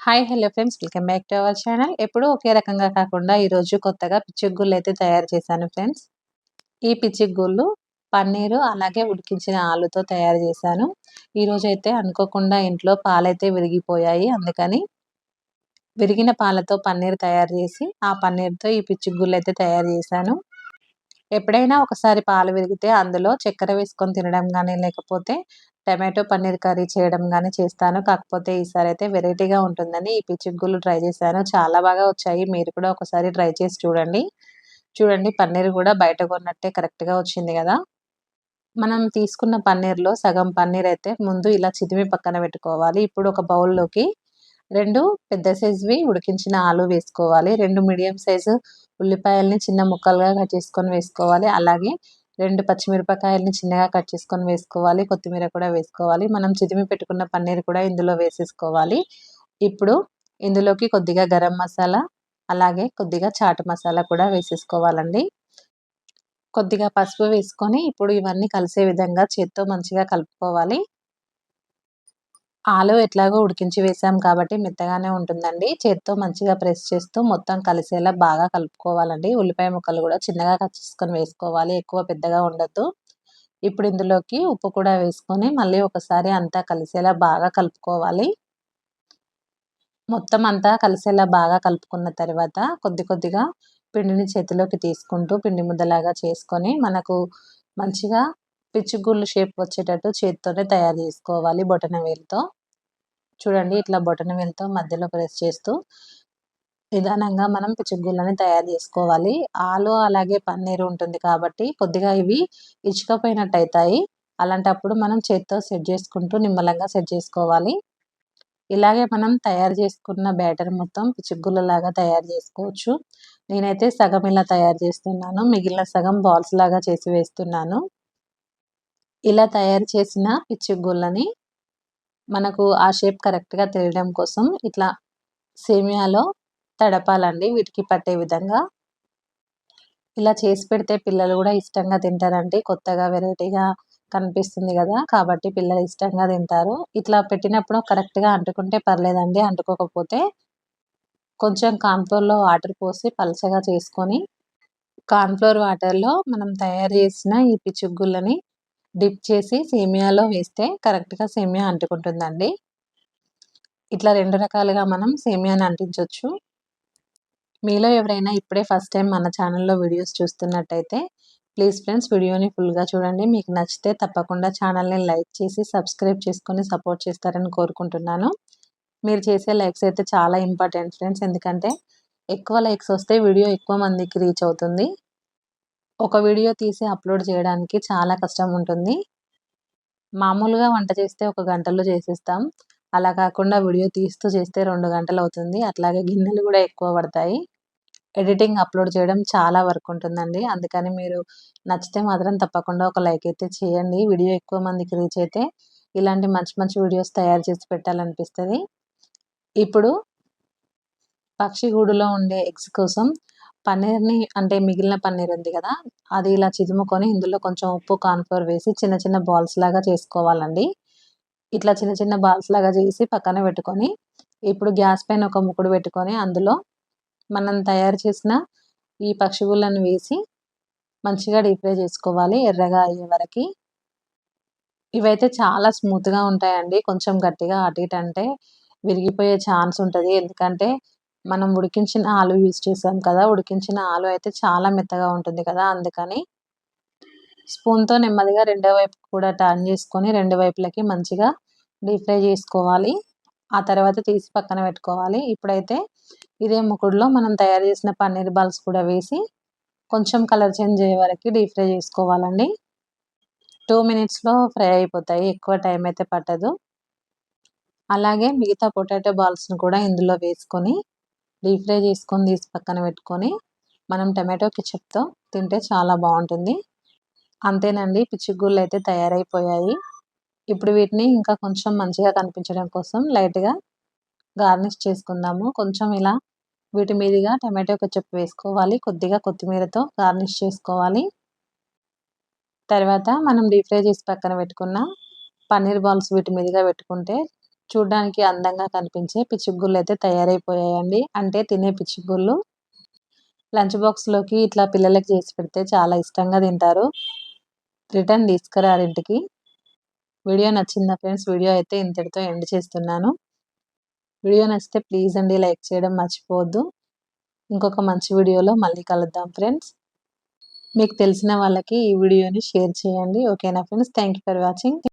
Hi hello friends. Welcome back to our channel. ఎప్పుడూ ఒకే రకంగా కాకుండా ఈరోజు కొత్తగా పిచ్చిగుళ్ళు అయితే తయారు చేశాను ఫ్రెండ్స్. ఈ పిచ్చిగుళ్ళు పన్నీరు అలాగే ఉడికించిన ఆలుతో తయారు చేశాను. ఈరోజు అయితే అనుకోకుండా ఇంట్లో పాలైతే విరిగిపోయాయి. అందుకని విరిగిన పాలతో పన్నీర్ తయారు చేసి ఆ పన్నీర్తో ఈ పిచ్చిగుళ్ళు అయితే తయారు చేశాను. ఎప్పుడైనా ఒకసారి పాలు విరిగితే అందులో చక్కెర వేసుకొని తినడం కానీ లేకపోతే టమాటో పన్నీర్ కర్రీ చేయడం కానీ చేస్తాను. కాకపోతే ఈసారి అయితే వెరైటీగా ఉంటుందని ఈ పిచ్చిగుళ్ళు ట్రై చేశాను. చాలా బాగా వచ్చాయి. మీరు కూడా ఒకసారి ట్రై చేసి చూడండి. చూడండి పన్నీర్ కూడా బయట కొన్నట్టే కరెక్ట్గా వచ్చింది కదా. మనం తీసుకున్న పన్నీర్లో సగం పన్నీర్ అయితే ముందు ఇలా చిదిమి పక్కన పెట్టుకోవాలి. ఇప్పుడు ఒక బౌల్లోకి రెండు పెద్ద సైజువి ఉడికించిన ఆలు వేసుకోవాలి. రెండు మీడియం సైజు ఉల్లిపాయల్ని చిన్న ముక్కలుగా కట్ చేసుకొని వేసుకోవాలి. అలాగే రెండు పచ్చిమిరపకాయలని చిన్నగా కట్ చేసుకొని వేసుకోవాలి. కొత్తిమీర కూడా వేసుకోవాలి. మనం చిదిమి పెట్టుకున్న పన్నీర్ కూడా ఇందులో వేసేసుకోవాలి. ఇప్పుడు ఇందులోకి కొద్దిగా గరం మసాలా అలాగే కొద్దిగా చాట్ మసాలా కూడా వేసేసుకోవాలండి. కొద్దిగా పసుపు వేసుకొని ఇప్పుడు ఇవన్నీ కలిసే విధంగా చేత్తో మంచిగా కలుపుకోవాలి. ఆలు ఎట్లాగో ఉడికించి వేసాం కాబట్టి మెత్తగానే ఉంటుందండి. చేత్తో మంచిగా ప్రెస్ చేస్తూ మొత్తం కలిసేలా బాగా కలుపుకోవాలండి. ఉల్లిపాయ ముక్కలు కూడా చిన్నగా కట్ చేసుకొని వేసుకోవాలి ఎక్కువ పెద్దగా ఉండద్దు. ఇప్పుడు ఇందులోకి ఉప్పు కూడా వేసుకొని మళ్ళీ ఒకసారి అంతా కలిసేలా బాగా కలుపుకోవాలి. మొత్తం అంతా కలిసేలా బాగా కలుపుకున్న తర్వాత కొద్ది కొద్దిగా పిండిని చేతిలోకి తీసుకుంటూ పిండి ముద్దలాగా చేసుకొని మనకు మంచిగా పిచ్చుగుళ్ళు షేప్ వచ్చేటట్టు చేతితోనే తయారు చేసుకోవాలి బొటన వేలుతో. చూడండి ఇట్లా బొటన వేలుతో మధ్యలో ప్రెస్ చేస్తూ నిదానంగా మనం పిచ్చుగుళ్ళని తయారు చేసుకోవాలి. ఆలు అలాగే పన్నీరు ఉంటుంది కాబట్టి కొద్దిగా ఇవి ఇచ్చుకపోయినట్టు అవుతాయి అలాంటప్పుడు మనం చేతితో సెట్ చేసుకుంటూ నిమ్మలంగా సెట్ చేసుకోవాలి. ఇలాగే మనం తయారు చేసుకున్న బ్యాటర్ మొత్తం పిచ్చుగుళ్ళలాగా తయారు చేసుకోవచ్చు. నేనైతే సగం ఇలా తయారు చేస్తున్నాను. మిగిలిన సగం బాల్స్ లాగా చేసి వేస్తున్నాను. ఇలా తయారు చేసిన పిచ్చుగుళ్ళని మనకు ఆ షేప్ కరెక్ట్గా తెలియడం కోసం ఇట్లా సేమియాలో తడపాలండి. వీటికి పట్టే విధంగా. ఇలా చేసి పెడితే పిల్లలు కూడా ఇష్టంగా తింటారండి. కొత్తగా వెరైటీగా కనిపిస్తుంది కదా. కాబట్టి పిల్లలు ఇష్టంగా తింటారు. ఇట్లా పెట్టినప్పుడు కరెక్ట్గా అంటుకుంటే పర్లేదండి. అంటుకోకపోతే కొంచెం కాన్ఫ్లోర్లో వాటర్ పోసి పలచగా చేసుకొని కాన్ఫ్లోర్ వాటర్లో మనం తయారు చేసిన ఈ పిచ్చుగుళ్ళని డిప్ చేసి సేమియాలో వేస్తే కరెక్ట్గా సేమియా అంటుకుంటుందండి. ఇట్లా రెండు రకాలుగా మనం సేమియాని అంటించవచ్చు మీలో ఎవరైనా ఇప్పుడే ఫస్ట్ టైం మన ఛానల్లో వీడియోస్ చూస్తున్నట్టయితే ప్లీజ్ ఫ్రెండ్స్ వీడియోని ఫుల్గా చూడండి. మీకు నచ్చితే తప్పకుండా ఛానల్ని లైక్ చేసి సబ్స్క్రైబ్ చేసుకొని సపోర్ట్ చేస్తారని కోరుకుంటున్నాను. మీరు చేసే లైక్స్ అయితే చాలా ఇంపార్టెంట్ ఫ్రెండ్స్ ఎందుకంటే ఎక్కువ లైక్స్ వస్తే వీడియో ఎక్కువ మందికి రీచ్ అవుతుంది. ఒక వీడియో తీసి అప్లోడ్ చేయడానికి చాలా కష్టం ఉంటుంది. మామూలుగా వంట చేస్తే ఒక గంటలో చేసేస్తాం. అలా కాకుండా వీడియో తీస్తూ చేస్తే రెండు గంటలు అవుతుంది. అట్లాగే గిన్నెలు కూడా ఎక్కువ పడతాయి. ఎడిటింగ్ అప్లోడ్ చేయడం చాలా వర్క్ ఉంటుందండి. అందుకని మీరు నచ్చితే మాత్రం తప్పకుండా ఒక లైక్ అయితే చేయండి. వీడియో ఎక్కువ మందికి రీచ్ అయితే ఇలాంటి మంచి మంచి వీడియోస్ తయారు చేసి పెట్టాలనిపిస్తుంది. ఇప్పుడు పక్షి గూడులో ఉండే ఎగ్స్ కోసం పన్నీర్ని అంటే మిగిలిన పన్నీర్ ఉంది కదా అది ఇలా చిదుముకొని ఇందులో కొంచెం ఉప్పు కాన్ఫ్లోర్ వేసి చిన్న చిన్న బాల్స్ లాగా చేసుకోవాలండి. ఇట్లా చిన్న చిన్న బాల్స్ లాగా చేసి పక్కన పెట్టుకొని ఇప్పుడు గ్యాస్ పైన ఒక ముక్కుడు పెట్టుకొని అందులో మనం తయారు చేసిన ఈ పక్షిగుళ్ళను వేసి మంచిగా డీప్ ఫ్రై చేసుకోవాలి ఎర్రగా అయ్యే వరకు. ఇవైతే చాలా స్మూత్గా ఉంటాయండి కొంచెం గట్టిగా అటు ఇటు అంటే విరిగిపోయే ఛాన్స్ ఉంటుంది. ఎందుకంటే మనం ఉడికించిన ఆలు యూజ్ చేసాం కదా ఉడికించిన ఆలు అయితే చాలా మెత్తగా ఉంటుంది కదా అందుకని స్పూన్తో నెమ్మదిగా రెండో వైపు కూడా టర్న్ చేసుకొని రెండు వైపులకి మంచిగా డీప్ ఫ్రై చేసుకోవాలి. ఆ తర్వాత తీసి పక్కన పెట్టుకోవాలి. ఇప్పుడైతే ఇదే ముకుడులో మనం తయారు చేసిన పన్నీర్ బాల్స్ కూడా వేసి కొంచెం కలర్ చేంజ్ అయ్యే వరకు డీప్ ఫ్రై చేసుకోవాలండి. టూ మినిట్స్లో ఫ్రై అయిపోతాయి. ఎక్కువ టైం అయితే పట్టదు. అలాగే మిగతా పొటాటో బాల్స్ని కూడా ఇందులో వేసుకొని డీప్ ఫ్రై చేసుకొని తీసి పక్కన పెట్టుకొని మనం టమాటో కిచప్తో తింటే చాలా బాగుంటుంది. అంతేనండి పిచ్చిగుళ్ళు అయితే తయారైపోయాయి. ఇప్పుడు వీటిని ఇంకా కొంచెం మంచిగా కనిపించడం కోసం లైట్గా గార్నిష్ చేసుకుందాము. కొంచెం ఇలా వీటి మీదుగా టమాటో కెచప్ వేసుకోవాలి. కొద్దిగా కొత్తిమీరతో గార్నిష్ చేసుకోవాలి. తర్వాత మనం డీప్ ఫ్రై చేసి పక్కన పెట్టుకున్న పన్నీర్ బాల్స్ వీటి మీదుగా పెట్టుకుంటే చూడడానికి అందంగా కనిపించే పిచ్చుగుళ్ళు అయితే తయారైపోయాయండి. అంటే తినే పిచ్చుగుళ్ళు లంచ్ బాక్స్లోకి ఇట్లా పిల్లలకి చేసి పెడితే చాలా ఇష్టంగా తింటారు. రిటర్న్ తీసుకురారు ఇంటికి వీడియో నచ్చిందా ఫ్రెండ్స్? వీడియో అయితే ఇంతటితో ఎండ్ చేస్తున్నాను. వీడియో నచ్చితే ప్లీజ్ అండి లైక్ చేయడం మర్చిపోవద్దు. ఇంకొక మంచి వీడియోలో మళ్ళీ కలుద్దాం ఫ్రెండ్స్. మీకు తెలిసిన వాళ్ళకి ఈ వీడియోని షేర్ చేయండి. ఓకేనా ఫ్రెండ్స్? Thank for watching.